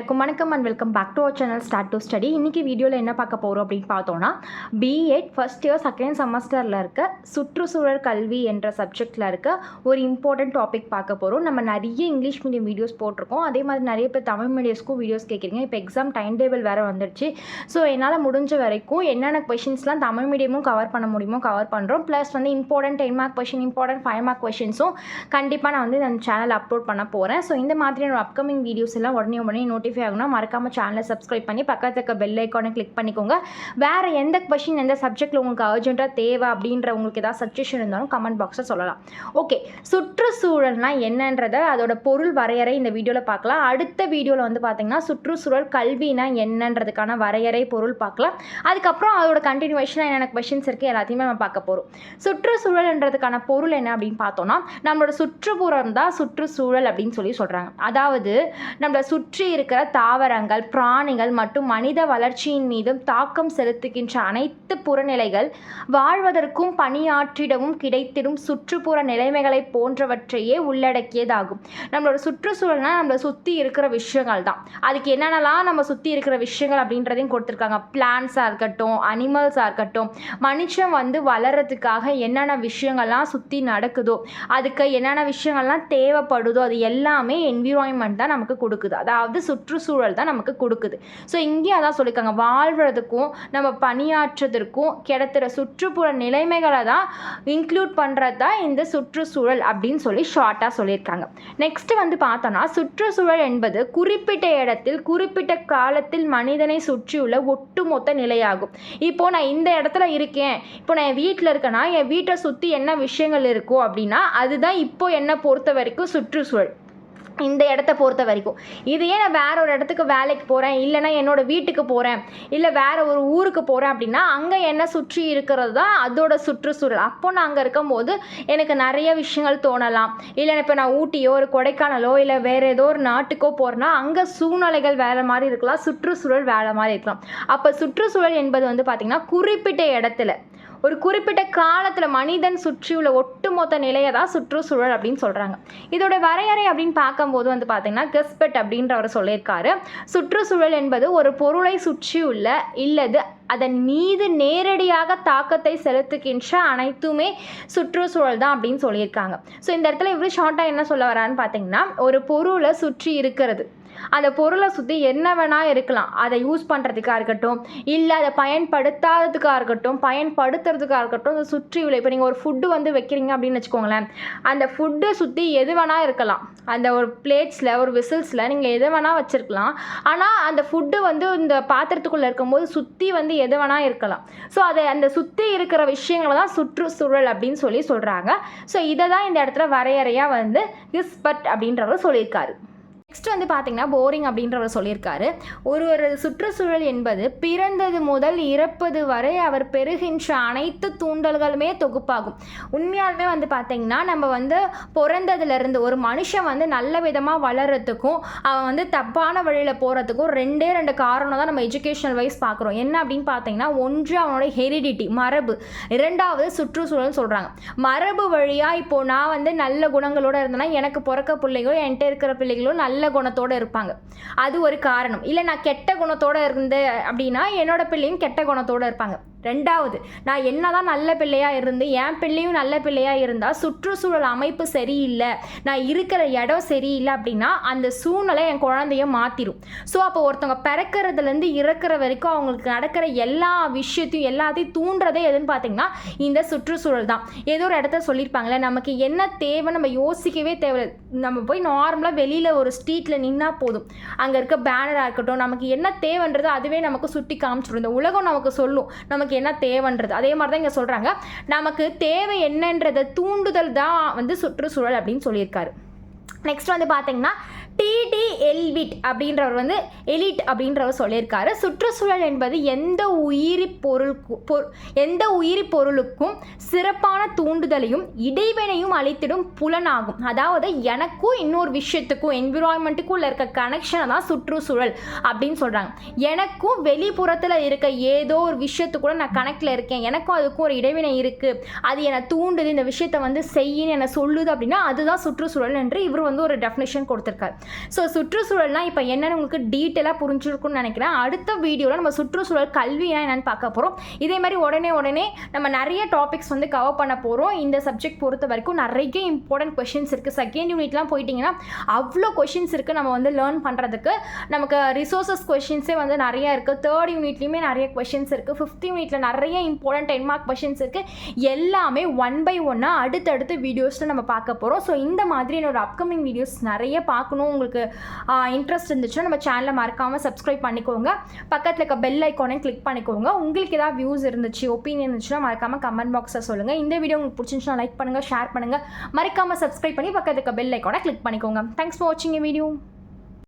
வணக்கம் and welcome back to our channel start to study இன்றைக்கி வீடியோவில் என்ன பார்க்க போகிறோம் அப்படின்னு பார்த்தோன்னா பிஎட் ஃபஸ்ட் இயர் செகண்ட் செமஸ்டரில் இருக்க சுற்றுச்சூழல் கல்வி என்ற சப்ஜெக்டில் இருக்க ஒரு இம்பார்ட்டன்ட் டாபிக் பார்க்க போகிறோம் நம்ம நிறைய இங்கிலீஷ் மீடியம் வீடியோஸ் போட்டிருக்கோம். அதே மாதிரி நிறைய பேர் தமிழ் மீடியஸ்க்கும் வீடியோஸ் கேட்குறீங்க. இப்போ எக்ஸாம் டைம் டேபிள் வேறு வந்துடுச்சு ஸோ என்னால் முடிஞ்ச வரைக்கும் என்னென்ன கொஷின்ஸ்லாம் தமிழ் மீடியமும் கவர் பண்ண முடியுமோ கவர் பண்ணுறோம் ப்ளஸ் வந்து important ten mark question important five mark கொஷின்ஸும் கண்டிப்பாக நான் வந்து அந்த சேனல் அப்லோட் பண்ண போகிறேன் ஸோ இந்த மாதிரியான அப்கமிங் வீடியோஸ் எல்லாம் உடனே உடனே நோட்டிஃபை ஆகணும்னா மறக்காமல் சேனலை சப்ஸ்கிரைப் பண்ணி பக்கத்துல இருக்க பெல் ஐக்கானை கிளிக் பண்ணிக்கோங்க. வேறு எந்த கொஷின் எந்த சப்ஜெக்ட்டில் உங்களுக்கு அர்ஜென்ட்டாக தேவை அப்படின்ற உங்களுக்கு ஏதாவது சஜஷன் இருந்தாலும் கமெண்ட் பாக்ஸில் சொல்லலாம். ஓகே சுற்றுச்சூழல்னா என்னன்றதை அதோட பொருள் வரையறை இந்த வீடியோவில் பார்க்கலாம். அடுத்த வீடியோவில் வந்து பார்த்தீங்கன்னா சுற்றுச்சூழல் கல்வினா என்னன்றதுக்கான வரையறை பொருள் பார்க்கலாம். அதுக்கப்புறம் அதோட கண்டினியூவேஷனாக என்னென்ன கொஷின்ஸ் இருக்குது எல்லாத்தையுமே நம்ம பார்க்க போகிறோம் சுற்றுச்சூழல்ன்றதுக்கான பொருள் என்ன அப்படின்னு பார்த்தோம்னா நம்மளோட சுற்றுப்புறம் தான் சுற்றுச்சூழல் அப்படின்னு சொல்லி சொல்கிறாங்க அதாவது நம்மளை சுற்றி இருக்கிற தாவரங்கள் பிராணிகள் மற்றும் மனித வளர்ச்சியின் மீதும் தாக்கம் செலுத்துகின்ற அனைத்து புறநிலைகள் வாழ்வதற்கும் பணியாற்றிடவும் கிடைத்திடும் சுற்றுப்புற நிலைமைகளை போன்றவற்றையே உள்ளடக்கியதாகும். நம்மளோட சுற்றுச்சூழல்னால் நம்மளை சுற்றி இருக்கிற விஷயங்கள் தான். அதுக்கு என்னென்னலாம் நம்ம சுற்றி இருக்கிற விஷயங்கள் அப்படின்றதையும் கொடுத்துருக்காங்க. பிளான்ஸாக இருக்கட்டும் அனிமல்ஸாக இருக்கட்டும் மனுஷன் வந்து வளர்கிறதுக்காக என்னென்ன விஷயங்கள்லாம் சுற்றி நடக்குதோ அதுக்கு என்னென்ன விஷயங்கள்லாம் தேவைப்படுதோ அது எல்லாமே என்விரான்மெண்ட் தான் நமக்கு கொடுக்குது. அதாவது சுற்றுச்சூழல் தான் நமக்கு கொடுக்குது. ஸோ இங்கேயும் அதான் சொல்லியிருக்காங்க. வாழ்கிறதுக்கும் நம்ம பணியாற்றுறதுக்கும் கிடைக்கிற சுற்றுப்புற நிலைமைகளை தான் இன்க்ளூட் பண்ணுறது தான் இந்த சுற்றுச்சூழல் அப்படின்னு சொல்லி ஷார்ட்டாக சொல்லியிருக்காங்க. நெக்ஸ்ட் வந்து பார்த்தோன்னா சுற்றுச்சூழல் என்பது குறிப்பிட்ட இடத்தில் குறிப்பிட்ட காலத்தில் மனிதனை சுற்றியுள்ள ஒட்டுமொத்த நிலையாகும். இப்போ நான் இந்த இடத்துல இருக்கேன். இப்போ நான் என் வீட்டில் இருக்கேன்னா என் வீட்டை சுற்றி என்ன விஷயங்கள் இருக்கோ அப்படின்னா அதுதான் இப்போ என்னை பொறுத்த வரைக்கும் சுற்றுச்சூழல். இந்த இடத்த பொறுத்த வரைக்கும். இதையே நான் வேற ஒரு இடத்துக்கு வேலைக்கு போகிறேன் இல்லைனா என்னோட வீட்டுக்கு போகிறேன் இல்லை வேற ஒரு ஊருக்கு போகிறேன் அப்படின்னா அங்கே என்ன சுற்றி இருக்கிறது தான் அதோட சுற்றுச்சூழல். அப்போ நான் அங்கே இருக்கும்போது எனக்கு நிறைய விஷயங்கள் தோணலாம். இல்லை இப்போ நான் ஊட்டியோ ஒரு கொடைக்கானலோ இல்லை வேற ஏதோ ஒரு நாட்டுக்கோ போகிறேன்னா அங்கே சூழ்நிலைகள் வேறு மாதிரி இருக்கலாம். சுற்றுச்சூழல் வேறு மாதிரி இருக்கலாம். அப்போ சுற்றுச்சூழல் என்பது வந்து பார்த்திங்கன்னா குறிப்பிட்ட இடத்துல ஒரு குறிப்பிட்ட காலத்தில் மனிதன் சுற்றியுள்ள ஒட்டுமொத்த நிலையை தான் சுற்றுச்சூழல் அப்படின்னு சொல்கிறாங்க இதோட வரையறை அப்படின்னு பார்க்கும்போது வந்து பார்த்திங்கன்னா கெஸ்பெட் அப்படின்றவர் சொல்லியிருக்காரு. சுற்றுச்சூழல் என்பது ஒரு பொருளை சுற்றியுள்ள இல்லது அதன் மீது நேரடியாக தாக்கத்தை செலுத்துகின்ற அனைத்துமே சுற்றுச்சூழல் தான் அப்படின்னு சொல்லியிருக்காங்க. ஸோ இந்த இடத்துல இவ்வளோ ஷார்ட்டாக என்ன சொல்ல வரான்னு பார்த்தீங்கன்னா ஒரு பொருளை சுற்றி இருக்கிறது. அந்த பொருளை சுற்றி என்ன வேணால் இருக்கலாம். அதை யூஸ் பண்ணுறதுக்காக இருக்கட்டும் இல்லை அதை பயன்படுத்தாததுக்காக இருக்கட்டும் பயன்படுத்துறதுக்காக இருக்கட்டும் அதை சுற்றி உள்ள இப்போ நீங்கள் ஒரு ஃபுட்டு வந்து வைக்கிறீங்க அப்படின்னு வச்சுக்கோங்களேன். அந்த ஃபுட்டை சுற்றி எது வேணால் இருக்கலாம். அந்த ஒரு பிளேட்ஸில் ஒரு விசில்ஸில் நீங்கள் எது வேணால் வச்சுருக்கலாம். ஆனால் அந்த ஃபுட்டு வந்து இந்த பாத்திரத்துக்குள்ளே இருக்கும்போது சுற்றி வந்து எது வேணால் இருக்கலாம். ஸோ அதை அந்த சுற்றி இருக்கிற விஷயங்களை தான் சுற்றுச்சூழல் அப்படின்னு சொல்லி சொல்கிறாங்க ஸோ இதை தான் இந்த இடத்துல வரையறையாக வந்து கிஸ்பட் அப்படின்றவர் சொல்லியிருக்காரு. நெக்ஸ்ட் வந்து பார்த்தீங்கன்னா போரிங் அப்படின்றவர் சொல்லியிருக்காரு. ஒரு ஒரு சுற்றுச்சூழல் என்பது பிறந்தது முதல் இறப்பது வரை அவர் பெறுகின்ற அனைத்து தூண்டல்களுமே தொகுப்பாகும். உண்மையாலுமே வந்து பார்த்தீங்கன்னா நம்ம வந்து பிறந்ததுலேருந்து ஒரு மனுஷன் வந்து நல்ல விதமாக வளர்கிறதுக்கும் அவன் வந்து தப்பான வழியில் போகிறதுக்கும் ரெண்டே ரெண்டு காரணம் தான் நம்ம எஜுகேஷனல் வைஸ் பார்க்குறோம் என்ன அப்படின்னு பார்த்தீங்கன்னா ஒன்று அவனோட ஹெரிடிட்டி மரபு. இரண்டாவது சுற்றுச்சூழல் சொல்கிறாங்க மரபு வழியாக இப்போது நான் வந்து நல்ல குணங்களோடு இருந்தேன்னா எனக்கு பிறக்க பிள்ளைகளோ என்கிட்ட இருக்கிற பிள்ளைகளோ நல்ல நல்ல குணத்தோடு இருப்பாங்க. அது ஒரு காரணம். இல்லை நான் கெட்ட குணத்தோடு இருந்தேன் அப்படின்னா என்னோட பிள்ளையும் கெட்ட குணத்தோடு இருப்பாங்க. ரெண்டாவது நான் என்னதான் நல்ல பிள்ளையாக இருந்து என் பிள்ளையும் நல்ல பிள்ளையாக இருந்தால் சுற்றுச்சூழல் அமைப்பு சரியில்லை நான் இருக்கிற இடம் சரியில்லை அப்படின்னா அந்த சூழ்நிலை என் குழந்தைய மாற்றிடும் ஸோ அப்போ ஒருத்தவங்க பிறக்கிறதுலேருந்து இறக்குற வரைக்கும் அவங்களுக்கு நடக்கிற எல்லா விஷயத்தையும் எல்லாத்தையும் தூண்டுறதே எதுன்னு பார்த்தீங்கன்னா இந்த சுற்றுச்சூழல் தான். ஏதோ ஒரு இடத்த சொல்லியிருப்பாங்களே நமக்கு என்ன தேவை நம்ம யோசிக்கவே தேவை நம்ம போய் நார்மலாக வெளியில் ஒரு ஸ்ட்ரீட்டில் நின்னா போதும். அங்கே இருக்க பேனராக இருக்கட்டும் நமக்கு என்ன தேவைன்றது அதுவே நமக்கு சுட்டி காமிச்சிடும் இந்த உலகம் நமக்கு சொல்லும். நமக்கு நமக்கு என்ன தேவைன்றது. அதே மாதிரி தான் இங்கே சொல்கிறாங்க நமக்கு தேவை என்னன்றதை தூண்டுதல் தான் வந்து சுற்றுச்சூழல் அப்படின்னு சொல்லியிருக்காரு. நெக்ஸ்ட் வந்து பார்த்தீங்கன்னா டிடி எல்விட் அப்படின்றவர் வந்து எலிட் அப்படின்றவர் சொல்லியிருக்காரு. சுற்றுச்சூழல் என்பது எந்த உயிரி பொருள் எந்த உயிரி பொருளுக்கும் சிறப்பான தூண்டுதலையும் இடைவினையும் அளித்திடும் புலனாகும். அதாவது எனக்கும் இன்னொரு விஷயத்துக்கும் என்விரான்மெண்ட்டுக்கும் உள்ள இருக்க கனெக்ஷனை தான் சுற்றுச்சூழல் அப்படின்னு சொல்கிறாங்க எனக்கும் வெளிப்புறத்தில் இருக்க ஏதோ ஒரு விஷயத்துக்கூட நான் கனெக்டில் இருக்கேன். எனக்கும் அதுக்கும் ஒரு இடைவினை இருக்குது அது என்னை தூண்டுது இந்த விஷயத்தை வந்து செய்யின்னு என்னை சொல்லுது அப்படின்னா அதுதான் சுற்றுச்சூழல் என்று இவர் வந்து ஒரு டெஃபினேஷன் கொடுத்துருக்காரு. ஸோ சுற்றுச்சூழல்னால் இப்போ என்னென்னு உங்களுக்கு டீட்டெயிலாக புரிஞ்சிருக்கும்னு நினைக்கிறேன். அடுத்த வீடியோவில் நம்ம சுற்றுச்சூழல் கல்வினா என்னென்னு பார்க்க போகிறோம் இதே மாதிரி உடனே உடனே நம்ம நிறைய டாபிக்ஸ் வந்து கவர் பண்ண போகிறோம் இந்த சப்ஜெக்ட் பொறுத்த வரைக்கும் நிறைய இம்பார்ட்டன்ட் கொஷின்ஸ் இருக்குது செகண்ட் யூனிட்லாம் போயிட்டிங்கன்னா அவ்வளோ கொஷின்ஸ் இருக்குது நம்ம வந்து லேர்ன் பண்ணுறதுக்கு நமக்கு ரிசோர்ஸஸ் கொஷின்ஸே வந்து நிறைய இருக்குது தேர்ட் யூனிட்லேயுமே நிறைய கொஷின்ஸ் இருக்குது ஃபிஃப்த் யூனிட்டில் நிறைய இம்பார்ட்டன்ட் டென் மார்க் கொஷின்ஸ் இருக்குது எல்லாமே ஒன் பை ஒன்னாக அடுத்தடுத்து வீடியோஸில் நம்ம பார்க்க போகிறோம் ஸோ இந்த மாதிரி என்னோட அப்கமிங் வீடியோஸ் நிறைய பார்க்கணும். உங்களுக்கு இன்ட்ரெஸ்ட் இருந்துச்சுன்னா நம்ம சேனலை மறக்காமல் சப்ஸ்கிரைப் பண்ணிக்கோங்க. பக்கத்தில் இருக்க பெல் ஐக்கானே கிளிக் பண்ணிக்கோங்க. உங்களுக்கு ஏதாவது வியூஸ் இருந்துச்சு ஒப்பீனியன் இருந்துச்சுன்னா மறக்காமல் கமெண்ட் பாக்ஸில் சொல்லுங்கள் இந்த வீடியோ உங்களுக்கு பிடிச்சிருந்துச்சுன்னா லைக் பண்ணுங்கள் ஷேர் பண்ணுங்கள் மறக்காமல் சப்ஸ்கிரைப் பண்ணி பக்கத்தில் இருக்க பெல் ஐக்கானை கிளிக் பண்ணிக்கோங்க. தேங்க்ஸ் ஃபார் வாட்சிங் வீடியோ